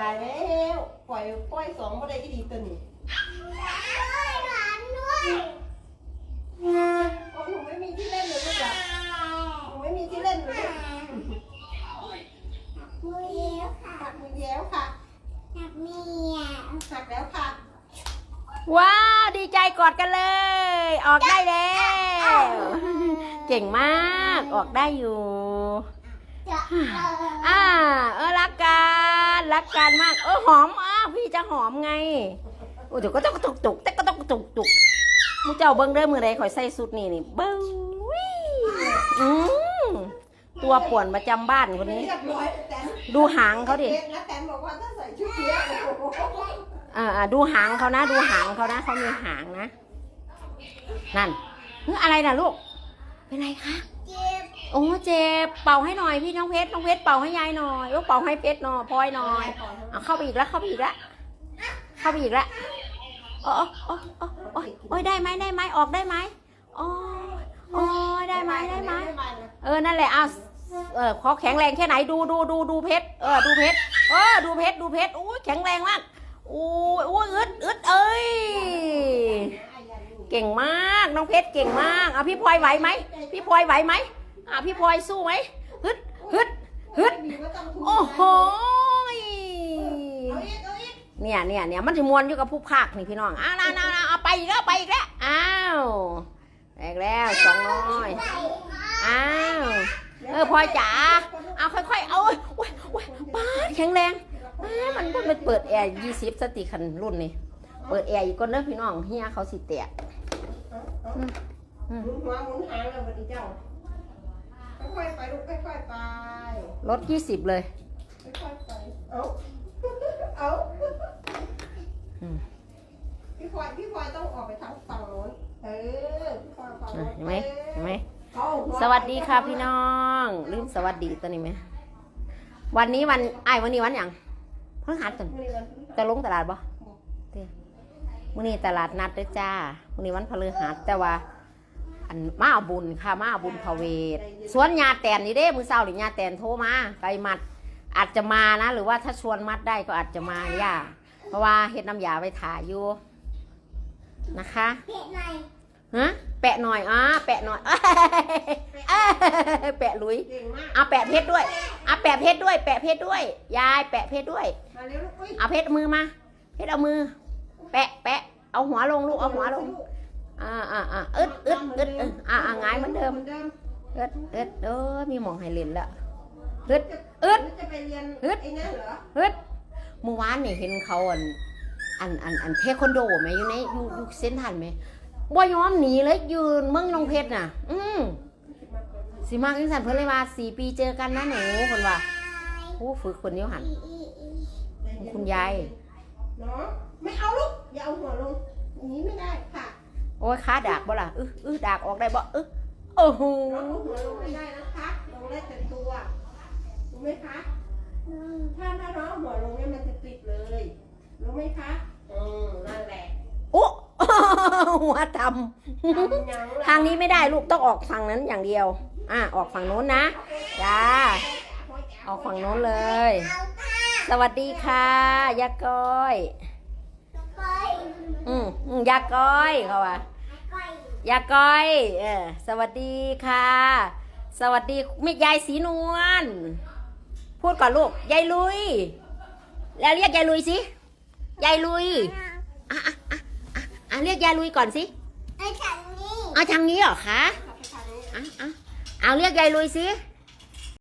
ตายแล้วปล่อยปล่อยสองบ่ได้อีดีตัวนี้โอ้หนูไม่มีที่เล่นเลยลูกอะหนูไม่มีที่เล่นเลยหักมือแย้วค่ะหักแล้วค่ะว้าว ดีใจกอดกันเลย ออกได้แล้ว เก่งมาก ออกได้อยู่ อ่า เออรักกัน รักกันมาก เออหอมอะพี่จะหอมไง โอ้เดี๋ยวก็ต้องตุกตุกแต่ก็ต้องตุกตุกมูเจ้าเบิ้งเด้อมือใดข่อยใส่สุดนี่นี่เบิ้งวิอืมตัวป่วนประจำบ้านคนนี้ เรียบร้อยแต่ดูหางเขาดิ เด็กนะแต่บอกว่าถ้าใส่ชุดเนี้ยโอ้โหอ่าอ่าดูหางเขานะ ดูหางเขานะเขามีหางนะ นั่นเฮ้ยอะไรนะลูก เป็นไรคะ โอ้เจ็บเป่าให้หน่อยพี่น้องเพชรน้องเพชรเป่าให้ยายหน่อยโอ้เป่าให้เพชรหน่อยพลอยหน่อยเอาเข้าไปอีกแล้วเข้าไปอีกแล้วเข้าไปอีกแล้วโอ้โอ้โอ้โอ้โอ้ยได้ไหมได้ไหมออกได้ไหมโอ้โอ้ได้ไหมได้ไหมเออนั่นแหละเอาเออขอแข็งแรงแค่ไหนดูดูดูดูเพชรเออดูเพชรเออดูเพชรดูเพชรอู้ยแข็งแรงมากอู้ยอู้ยอึดอึดเอ้ยเก่งมากน้องเพชรเก่งมากเอาพี่พลอยไหวไหมพี่พลอยไหวไหม อะพี่พลอยสู้ไหมฮึดฮึดฮึดโอ้โหยเอาอีกเอาอีกเนี่ยเนี่ยเนี่ยมันจะมวนอยู่กับผู้ภาคนี่พี่น้องอ้าวเอาเอาเอาไปอีกแล้วไปอีกแล้วอ้าวแตกแล้วสองน้อยอ้าวเออพลอยจ๋าเอาค่อยๆเอาโอ้ยโอ้ยโอ้ยป้าดแข็งแรงป้าดมันต้องไปเปิดแอร์ยี่สิบสติคันรุ่นนี่เปิดแอร์อีกคนเด้อพี่น้องเฮียเขาสิแตกหมุนหัวหมุนหางเลยวันนี้เจ้า ค่อยๆไปลูกค่อยๆไปรถยี่สิบเลยค่อยๆไป เอาเอาอืมพี่พลอยพี่พลอยต้องออกไปทางฝั่งโน้นเออ พี่พลอยฝั่งอะโน้นเห็นไหมเห็นไหม เอาหัสวัสดีค่ะพี่น้อง ลืมสวัสดีตัวนี้ไหม วันนี้วันไอ้ายวันนี้วันหยังเพิ่งหัดกันมื้อนี้วันจะลงตลาดบ่เด้มื้อนี้ตลาดนัดเด้อจ้ามื้อนี้วันพฤหัสแต่ว่า อันมาเอาบุญค่ะมาเอาบุญพระเวทสวนยาแตนนี่เด้มื้อเช้านี่ยาแตนโทรมาไกมัดอาจจะมานะ หรือว่าถ้าชวนมัดได้ก็อาจจะมาย่าเพราะว่าเฮ็ดน้ำยาไว้ถ่ายอยู่นะคะฮะแปะหน่อยอะแปะหน่อยเอ้ยแปะลุยเก่งมากเอาแปะเพชรด้วยเอาแปะเพชรด้วย แปะเพชรด้วย ยายแปะเพชรด้วยมาเร็วลูกอุ้ยเอาเพชรเอามือมา เพชรเอามือ แปะแปะเอาหัวลงลูกเอาหัวลง อ่าอ่าอ่าอึดอึดอึดอึดอ่าอ่าหงายเหมือนเดิมเหมือนเดิมอึดอึดเออมีหมองให้เล่นแล้วอึดจะอึดจะไปเรียนอึดไอ้นั่นเหรออึดเมื่อวานนี่เห็นเขาอันอันอันอันเทควันโดไหมอยู่ในอยู่อยู่เส้นทันไหมบ่ยอมหนีเลยยืนเมืองน้องเพชรน่ะ อืมสิมากจังสันเพิ่นเลยว่าสี่ปีเจอกันนะหนูเพิ่นว่าผู้ฝึกคนนี้หันคุณยายเนาะไม่เอาลูกอย่าเอาหัวลงอย่างนี้ไม่ได้ค่ะ โอ้ยขาดากบ่ล่ะอื้ออื้อดากออกได้บ่อื้อโอ้โหเอาหัวลงไม่ได้นะคะลงได้แต่ตัวรู้ไหมคะถ้าถ้าน้องเอาหัวลงเนี่ยมันจะติดเลยรู้ไหมคะอืมนั่นแหละโอ้หัวดทำยังำทางนี้ไม่ได้ลูกต้องออกฝั่งนั้นอย่างเดียว อะออกฝั่งโน้นนะจ้าออกฝั่งโน้นเลย สวัสดีค่ะยาก้อยอืมอืม ยาก้อยเขาว่ายาก้อย เออ สวัสดีค่ะ สวัสดีมิยายสีนวล พูดก่อนลูก ยายลุย แล้วเรียกยายลุยสิ ยายลุย อะอะอะอะอะเรียกยายลุยก่อนสิเอาทางนี้เหรอคะ อะอะเอาเรียกยายลุยสิ